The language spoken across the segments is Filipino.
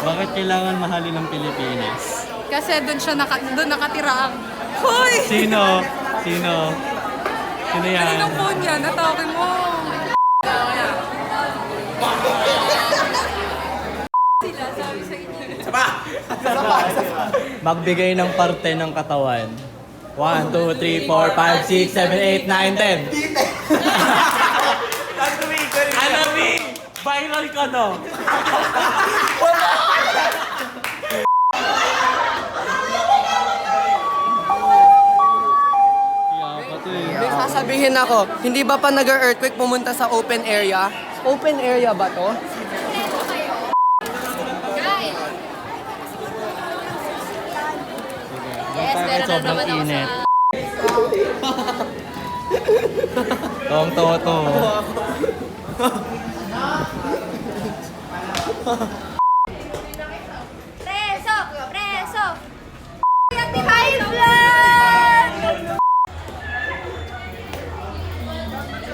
Bakit kailangan mahalin ng Pilipinas? Kasi doon siya naka, doon nakatira ang... Hoy! Sino? Sino? Sino yan? Kaninong phone yan? Natawagin mo. Sila, sabi sa inyo. Magbigay ng parte ng katawan. 1, 2, 3, 4, 5, 6, 7, 8, 9, 10. Ano, B? Viral ka, no? May sasabihin ako, hindi ba pa nag-earthquake pumunta sa open area? Open area ba to? Yes, meron na naman ako init. sa... Tong to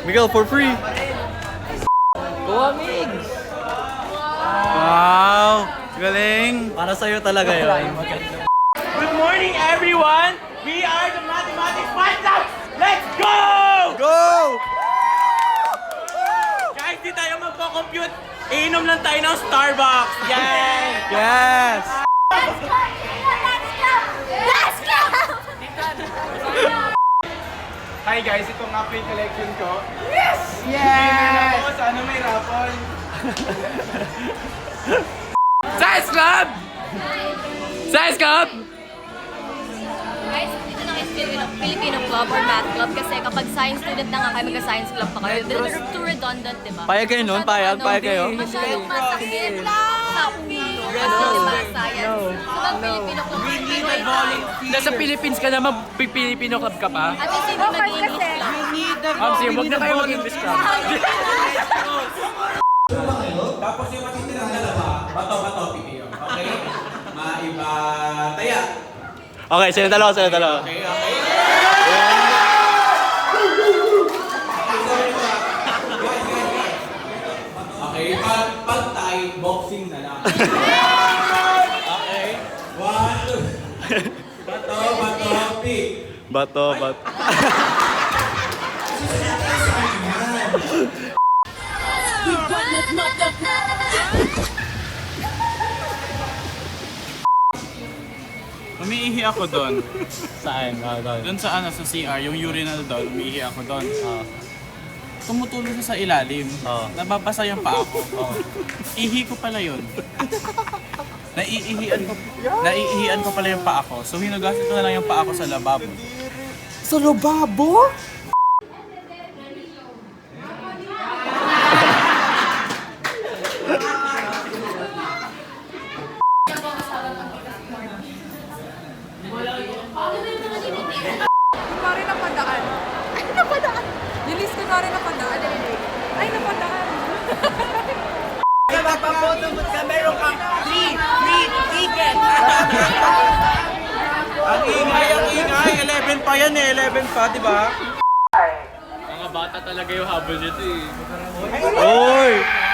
Miguel, for free. Wow! Galing! Para sa'yo talaga yun. Good morning, everyone. We are the Mathematics Fight Let's go! Go! Guys, di tayo magpo-compute. Iinom lang tayo ng Starbucks. Yes! Let's go! Let's go! Let's go! Hi guys, ito nga po yung collection ko. Yes! Yes! Ako, sana may raffle. Science Club! Science Club! Guys, dito na kayo sa Filipino, Filipino Club or Math Club kasi kapag science student na nga kayo, magka-science club pa kayo. They're too redundant, di ba? Payag kayo nun? Payag? Payag kayo? Masyadong masakit sa ulo. Kasi di ba, science. So, mag Filipino Club, tayo. Nasa Philippines ka naman, Pilipino club ka pa? At least hindi lang. Ma'am, sige, huwag na kayo mag-English club. Tapos yung matitirang dalawa, bato-bato pipiyo. Okay? Maiba, taya. Okay, sila dalawa, sila dalawa. Okay, okay. Okay, pag pagtay, boxing na lang. Okay? One, two. Bato, bato, pick. Bato, bato. Umiihi ako doon. Saan? Ah, doon. Doon sa ano, sa CR, yung urinal doon, umiihi ako doon. Ah. Tumutulong siya sa ilalim. Oo. Nababasa yung paa ko. Ihi ko pala yun. Naiihian ko, naiihian ko pala yung paa ko. So hinugasan ko na lang yung paa ko sa lababo. Sa lobabo? Napadaan. Ay, napadaan! Lilis, kunwari napadaan. Ay, napadaan. Ang ingay, ang ingay! 11 pa yan eh, 11 pa, di ba? Mga bata talaga yung habol dito eh. Uy!